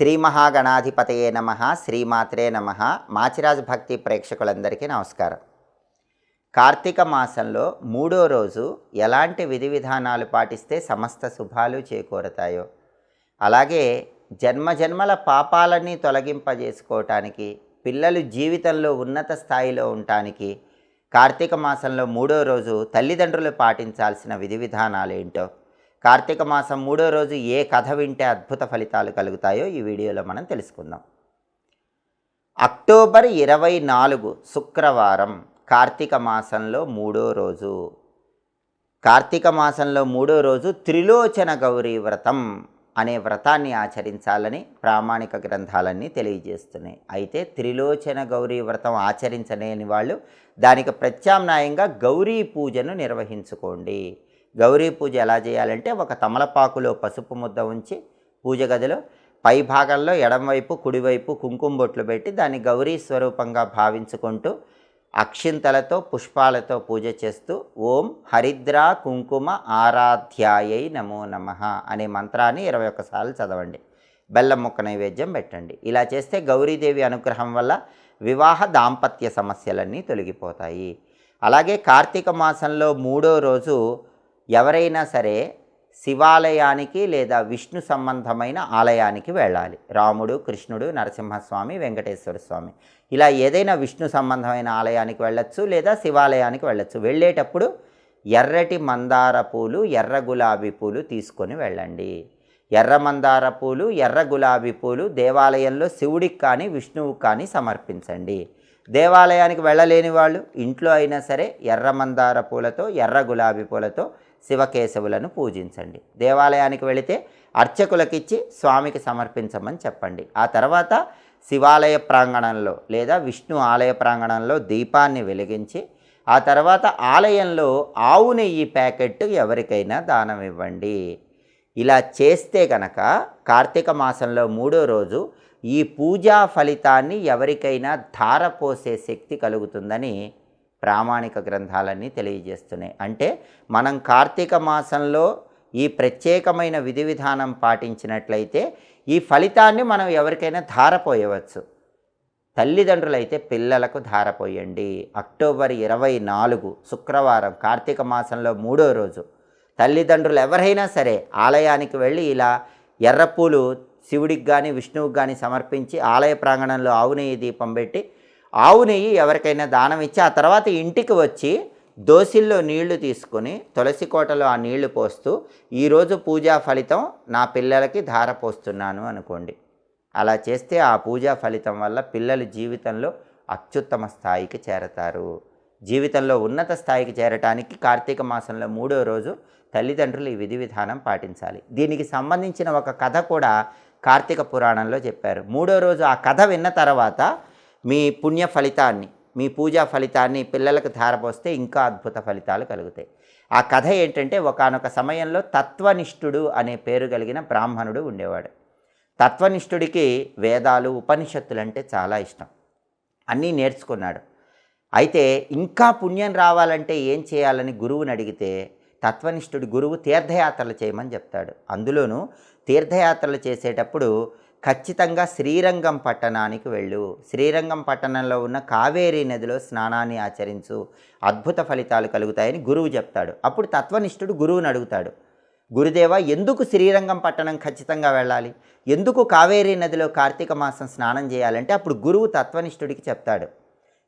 శ్రీ మహాగణాధిపతయే నమ శ్రీమాత్రే నమ. మాచిరాజ్ భక్తి ప్రేక్షకులందరికీ నమస్కారం. కార్తీక మాసంలో మూడో రోజు ఎలాంటి విధి విధానాలు పాటిస్తే సమస్త శుభాలు చేకూరతాయో అలాగే జన్మజన్మల పాపాలన్నీ తొలగింపజేసుకోవటానికి పిల్లలు జీవితంలో ఉన్నత స్థాయిలో ఉండటానికి కార్తీక మాసంలో మూడో రోజు తల్లిదండ్రులు పాటించాల్సిన విధి విధానాలు ఏంటో కార్తీక మాసం మూడో రోజు ఏ కథ వింటే అద్భుత ఫలితాలు కలుగుతాయో ఈ వీడియోలో మనం తెలుసుకుందాం. అక్టోబర్ ఇరవై నాలుగు శుక్రవారం కార్తీక మాసంలో మూడో రోజు. కార్తీక మాసంలో మూడో రోజు త్రిలోచన గౌరీ వ్రతం అనే వ్రతాన్ని ఆచరించాలని ప్రామాణిక గ్రంథాలన్నీ తెలియజేస్తున్నాయి. అయితే త్రిలోచన గౌరీ వ్రతం ఆచరించలేని వాళ్ళు దానికి ప్రత్యామ్నాయంగా గౌరీ పూజను నిర్వహించుకోండి. గౌరీ పూజ ఎలా చేయాలంటే ఒక తమలపాకులో పసుపు ముద్ద ఉంచి పూజ గదిలో పై భాగంలో ఎడంవైపు కుడివైపు కుంకుమ బొట్లు పెట్టి దాన్ని గౌరీ స్వరూపంగా భావించుకుంటూ అక్షింతలతో పుష్పాలతో పూజ చేస్తూ ఓం హరిద్రా కుంకుమ ఆరాధ్యాయై నమో నమ అనే మంత్రాన్ని ఇరవై ఒక్కసార్లు చదవండి. బెల్లం ముక్క నైవేద్యం పెట్టండి. ఇలా చేస్తే గౌరీదేవి అనుగ్రహం వల్ల వివాహ దాంపత్య సమస్యలన్నీ తొలగిపోతాయి. అలాగే కార్తీక మాసంలో మూడో రోజు ఎవరైనా సరే శివాలయానికి లేదా విష్ణు సంబంధమైన ఆలయానికి వెళ్ళాలి. రాముడు కృష్ణుడు నరసింహస్వామి వెంకటేశ్వర స్వామి. ఇలా ఏదైనా విష్ణు సంబంధమైన ఆలయానికి వెళ్ళొచ్చు లేదా శివాలయానికి వెళ్ళొచ్చు. వెళ్ళేటప్పుడు ఎర్రటి మందార పూలు ఎర్ర గులాబీ పూలు తీసుకొని వెళ్ళండి. ఎర్ర మందార పూలు ఎర్ర గులాబీ పూలు దేవాలయంలో శివుడికి కానీ విష్ణువుకి కానీ సమర్పించండి. దేవాలయానికి వెళ్ళలేని వాళ్ళు ఇంట్లో అయినా సరే ఎర్ర మందార పూలతో ఎర్ర గులాబీ పూలతో శివకేశవులను పూజించండి. దేవాలయానికి వెళితే అర్చకులకిచ్చి స్వామికి సమర్పించమని చెప్పండి. ఆ తర్వాత శివాలయ ప్రాంగణంలో లేదా విష్ణు ఆలయ ప్రాంగణంలో దీపాన్ని వెలిగించి ఆ తర్వాత ఆలయంలో ఆవు నెయ్యి ప్యాకెట్ ఎవరికైనా దానం ఇవ్వండి. ఇలా చేస్తే గనక కార్తీక మాసంలో మూడో రోజు ఈ పూజా ఫలితాన్ని ఎవరికైనా ధారపోసే శక్తి కలుగుతుందని ప్రామాణిక గ్రంథాలన్నీ తెలియజేస్తున్నాయి. అంటే మనం కార్తీక మాసంలో ఈ ప్రత్యేకమైన విధి విధానం పాటించినట్లయితే ఈ ఫలితాన్ని మనం ఎవరికైనా ధారపోయవచ్చు. తల్లిదండ్రులైతే పిల్లలకు ధారపోయండి. అక్టోబర్ ఇరవై నాలుగు శుక్రవారం కార్తీక మాసంలో మూడో రోజు. తల్లిదండ్రులు ఎవరైనా సరే ఆలయానికి వెళ్ళి ఇలా ఎర్రపూలు శివుడికి కానీ విష్ణువుకి కానీ సమర్పించి ఆలయ ప్రాంగణంలో ఆవు దీపం పెట్టి ఆవు నెయ్యి ఎవరికైనా దానం ఇచ్చి ఆ తర్వాత ఇంటికి వచ్చి దోసిల్లో నీళ్ళు తీసుకొని తులసి కోటలో ఆ నీళ్ళు పోస్తూ ఈరోజు పూజా ఫలితం నా పిల్లలకి ధార పోస్తున్నాను అనుకోండి. అలా చేస్తే ఆ పూజా ఫలితం వల్ల పిల్లలు జీవితంలో అత్యుత్తమ స్థాయికి చేరతారు. జీవితంలో ఉన్నత స్థాయికి చేరటానికి కార్తీక మాసంలో మూడో రోజు తల్లిదండ్రులు ఈ విధి విధానం పాటించాలి. దీనికి సంబంధించిన ఒక కథ కూడా కార్తీక పురాణంలో చెప్పారు. మూడో రోజు ఆ కథ విన్న తర్వాత మీ పుణ్య ఫలితాన్ని మీ పూజా ఫలితాన్ని పిల్లలకు ధారపోస్తే ఇంకా అద్భుత ఫలితాలు కలుగుతాయి. ఆ కథ ఏంటంటే ఒకనొక సమయంలో తత్వనిష్ఠుడు అనే పేరు కలిగిన బ్రాహ్మణుడు ఉండేవాడు. తత్వనిష్ఠుడికి వేదాలు ఉపనిషత్తులు అంటే చాలా ఇష్టం. అన్నీ నేర్చుకున్నాడు. అయితే ఇంకా పుణ్యం రావాలంటే ఏం చేయాలని గురువుని అడిగితే తత్వనిష్ఠుడి గురువు తీర్థయాత్రలు చేయమని చెప్తాడు. అందులోనూ తీర్థయాత్రలు చేసేటప్పుడు ఖచ్చితంగా శ్రీరంగం పట్టణానికి వెళ్ళు. శ్రీరంగం పట్టణంలో ఉన్న కావేరీ నదిలో స్నానాన్ని ఆచరించు. అద్భుత ఫలితాలు కలుగుతాయని గురువు చెప్తాడు. అప్పుడు తత్వనిష్ఠుడు గురువుని అడుగుతాడు. గురుదేవ ఎందుకు శ్రీరంగం పట్టణం ఖచ్చితంగా వెళ్ళాలి? ఎందుకు కావేరీ నదిలో కార్తీక మాసం స్నానం చేయాలంటే అప్పుడు గురువు తత్వనిష్ఠుడికి చెప్తాడు.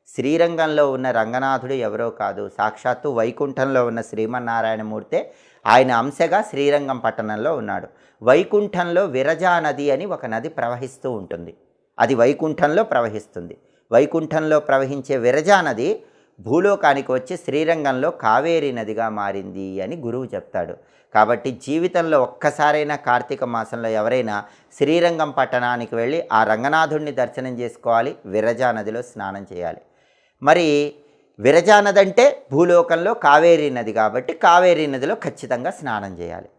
శ్రీరంగంలో ఉన్న రంగనాథుడు ఎవరో కాదు. సాక్షాత్తు వైకుంఠంలో ఉన్న శ్రీమన్నారాయణమూర్తే ఆయన అంశగా శ్రీరంగం పట్టణంలో ఉన్నాడు. వైకుంఠంలో విరజా నది అని ఒక నది ప్రవహిస్తూ ఉంటుంది. అది వైకుంఠంలో ప్రవహిస్తుంది. వైకుంఠంలో ప్రవహించే విరజా నది భూలోకానికి వచ్చి శ్రీరంగంలో కావేరీ నదిగా మారింది అని గురువు చెప్తాడు. కాబట్టి జీవితంలో ఒక్కసారైనా కార్తీక మాసంలో ఎవరైనా శ్రీరంగం పట్టణానికి వెళ్ళి ఆ రంగనాథుడిని దర్శనం చేసుకోవాలి విరజా నదిలో స్నానం చేయాలి. మరి విరజానదంటే భూలోకంలో కావేరీ నది కాబట్టి కావేరీ నదిలో ఖచ్చితంగా స్నానం చేయాలి.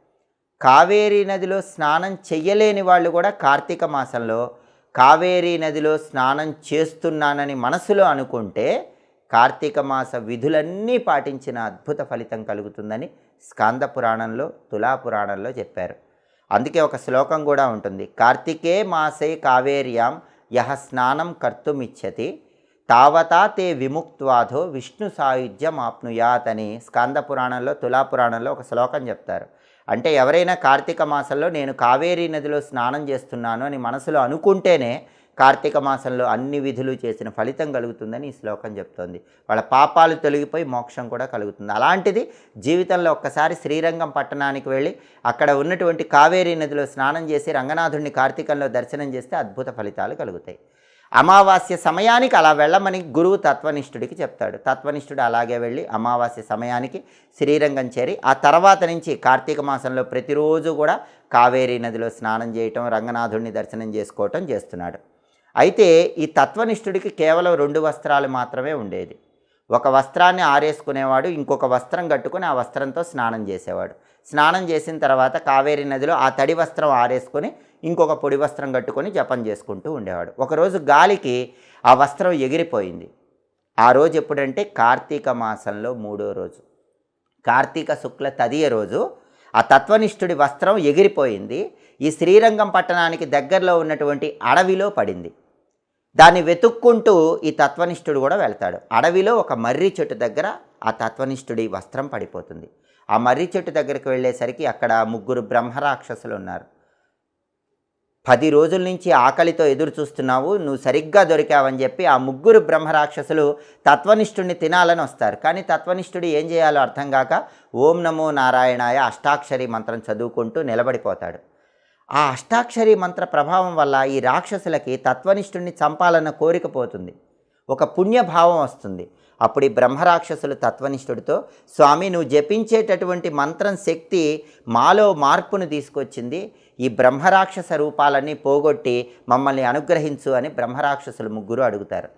కావేరీ నదిలో స్నానం చెయ్యలేని వాళ్ళు కూడా కార్తీక మాసంలో కావేరీ నదిలో స్నానం చేస్తున్నానని మనసులో అనుకుంటే కార్తీక మాస విధులన్నీ పాటించిన అద్భుత ఫలితం కలుగుతుందని స్కాంద పురాణంలో తులా పురాణంలో చెప్పారు. అందుకే ఒక శ్లోకం కూడా ఉంటుంది. కార్తికే మాసే కావేర్యాం యహ స్నానం కర్తుమిచ్చతి. తావతా తే విముక్త్వాధో విష్ణు సాయుధ్యం ఆప్నుయాత్ అని స్కంద పురాణంలో తులా పురాణంలో ఒక శ్లోకం చెప్తారు. అంటే ఎవరైనా కార్తీక మాసంలో నేను కావేరీ నదిలో స్నానం చేస్తున్నాను అని మనసులో అనుకుంటేనే కార్తీక మాసంలో అన్ని విధులు చేసిన ఫలితం కలుగుతుందని ఈ శ్లోకం చెప్తోంది. వాళ్ళ పాపాలు తొలగిపోయి మోక్షం కూడా కలుగుతుంది. అలాంటిది జీవితంలో ఒక్కసారి శ్రీరంగం పట్టణానికి వెళ్ళి అక్కడ ఉన్నటువంటి కావేరీ నదిలో స్నానం చేసి రంగనాథుడిని కార్తీకంలో దర్శనం చేస్తే అద్భుత ఫలితాలు కలుగుతాయి. అమావాస్య సమయానికి అలా వెళ్ళమని గురువు తత్వనిష్ఠుడికి చెప్తాడు. తత్వనిష్ఠుడు అలాగే వెళ్ళి అమావాస్య సమయానికి శ్రీరంగం చేరి ఆ తర్వాత నుంచి కార్తీక మాసంలో ప్రతిరోజు కూడా కావేరీ నదిలో స్నానం చేయటం రంగనాథుడిని దర్శనం చేసుకోవటం చేస్తున్నాడు. అయితే ఈ తత్వనిష్ఠుడికి కేవలం రెండు వస్త్రాలు మాత్రమే ఉండేది. ఒక వస్త్రాన్ని ఆరేసుకునేవాడు ఇంకొక వస్త్రం కట్టుకుని ఆ వస్త్రంతో స్నానం చేసేవాడు. స్నానం చేసిన తర్వాత కావేరీ నదిలో ఆ తడి వస్త్రం ఆరేసుకొని ఇంకొక పొడి వస్త్రం కట్టుకొని జపం చేసుకుంటూ ఉండేవాడు. ఒకరోజు గాలికి ఆ వస్త్రం ఎగిరిపోయింది. ఆ రోజు ఎప్పుడంటే కార్తీక మాసంలో మూడో రోజు. కార్తీక శుక్ల తదియ రోజు ఆ తత్వనిష్ఠుడి వస్త్రం ఎగిరిపోయింది. ఈ శ్రీరంగం పట్టణానికి దగ్గరలో ఉన్నటువంటి అడవిలో పడింది. దాన్ని వెతుక్కుంటూ ఈ తత్వనిష్ఠుడు కూడా వెళ్తాడు. అడవిలో ఒక మర్రి చెట్టు దగ్గర ఆ తత్వనిష్ఠుడి వస్త్రం పడిపోతుంది. ఆ మర్రి చెట్టు దగ్గరికి వెళ్ళేసరికి అక్కడ ముగ్గురు బ్రహ్మరాక్షసులు ఉన్నారు. పది రోజుల నుంచి ఆకలితో ఎదురు చూస్తున్నావు నువ్వు సరిగ్గా దొరికావని చెప్పి ఆ ముగ్గురు బ్రహ్మరాక్షసులు తత్వనిష్ఠుడిని తినాలని వస్తారు. కానీ తత్వనిష్ఠుడు ఏం చేయాలో అర్థం కాక ఓం నమో నారాయణాయ అష్టాక్షరి మంత్రం చదువుకుంటూ నిలబడిపోతాడు. ఆ అష్టాక్షరి మంత్ర ప్రభావం వల్ల ఈ రాక్షసులకి తత్వనిష్ఠుడిని చంపాలన్న కోరిక పోతుంది. ఒక పుణ్యభావం వస్తుంది. అప్పుడు ఈ బ్రహ్మరాక్షసులు తత్వనిష్ఠుడితో స్వామి నువ్వు జపించేటటువంటి మంత్రం శక్తి మాలో మార్పును తీసుకొచ్చింది. ఈ బ్రహ్మరాక్షస రూపాలన్నీ పోగొట్టి మమ్మల్ని అనుగ్రహించు అని బ్రహ్మరాక్షసులు ముగ్గురు అడుగుతారు.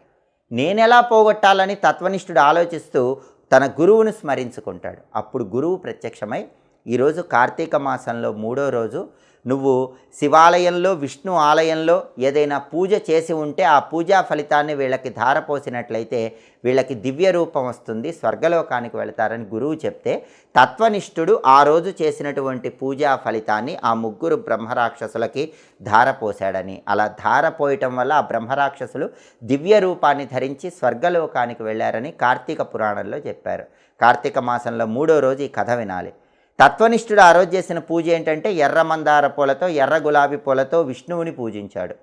నేనెలా పోగొట్టాలని తత్వనిష్ఠుడు ఆలోచిస్తూ తన గురువును స్మరించుకుంటాడు. అప్పుడు గురువు ప్రత్యక్షమై ఈరోజు కార్తీక మాసంలో మూడో రోజు నువ్వు శివాలయంలో విష్ణు ఆలయంలో ఏదైనా పూజ చేసి ఉంటే ఆ పూజా ఫలితాన్ని వీళ్ళకి ధారపోసినట్లయితే వీళ్ళకి దివ్య రూపం వస్తుంది స్వర్గలోకానికి వెళతారని గురువు చెప్తే తత్వనిష్ఠుడు ఆ రోజు చేసినటువంటి పూజా ఫలితాన్ని ఆ ముగ్గురు బ్రహ్మరాక్షసులకి ధారపోశాడని. అలా ధారపోయటం వల్ల ఆ బ్రహ్మరాక్షసులు దివ్య రూపాన్ని ధరించి స్వర్గలోకానికి వెళ్ళారని కార్తీక పురాణంలో చెప్పారు. కార్తీక మాసంలో మూడో రోజు ఈ కథ వినాలి. తత్వనిష్ఠుడు ఆ రోజు చేసిన పూజ ఏంటంటే ఎర్ర మందార పూలతో ఎర్ర గులాబీ పూలతో విష్ణువుని పూజించాడు.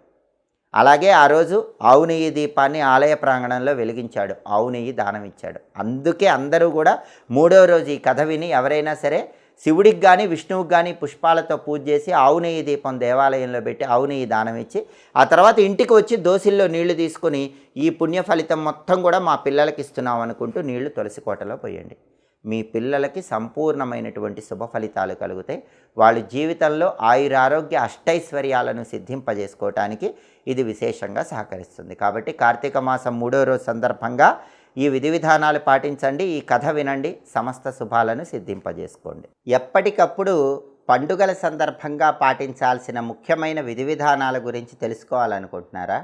అలాగే ఆ రోజు ఆవు నెయ్యి దీపాన్ని ఆలయ ప్రాంగణంలో వెలిగించాడు. ఆవు నెయ్యి దానం ఇచ్చాడు. అందుకే అందరూ కూడా మూడో రోజు ఈ కథ విని ఎవరైనా సరే శివుడికి కానీ విష్ణువుకి కానీ పుష్పాలతో పూజ చేసి ఆవు నెయ్యి దీపం దేవాలయంలో పెట్టి ఆవు నెయ్యి దానం ఇచ్చి ఆ తర్వాత ఇంటికి వచ్చి దోసిల్లో నీళ్ళు తీసుకుని ఈ పుణ్య ఫలితం మొత్తం కూడా మా పిల్లలకి ఇస్తున్నాం అనుకుంటూ నీళ్ళు తులసి కోటలో పోయండి. మీ పిల్లలకి సంపూర్ణమైనటువంటి శుభ ఫలితాలు కలుగుతాయి. వాళ్ళ జీవితంలో ఆయురారోగ్య అష్టైశ్వర్యాలను సిద్ధింపజేసుకోవటానికి ఇది విశేషంగా సహకరిస్తుంది. కాబట్టి కార్తీక మాసం మూడో రోజు సందర్భంగా ఈ విధి విధానాలు పాటించండి. ఈ కథ వినండి. సమస్త శుభాలను సిద్ధింపజేసుకోండి. ఎప్పటికప్పుడు పండుగల సందర్భంగా పాటించాల్సిన ముఖ్యమైన విధి విధానాల గురించి తెలుసుకోవాలనుకుంటున్నారా?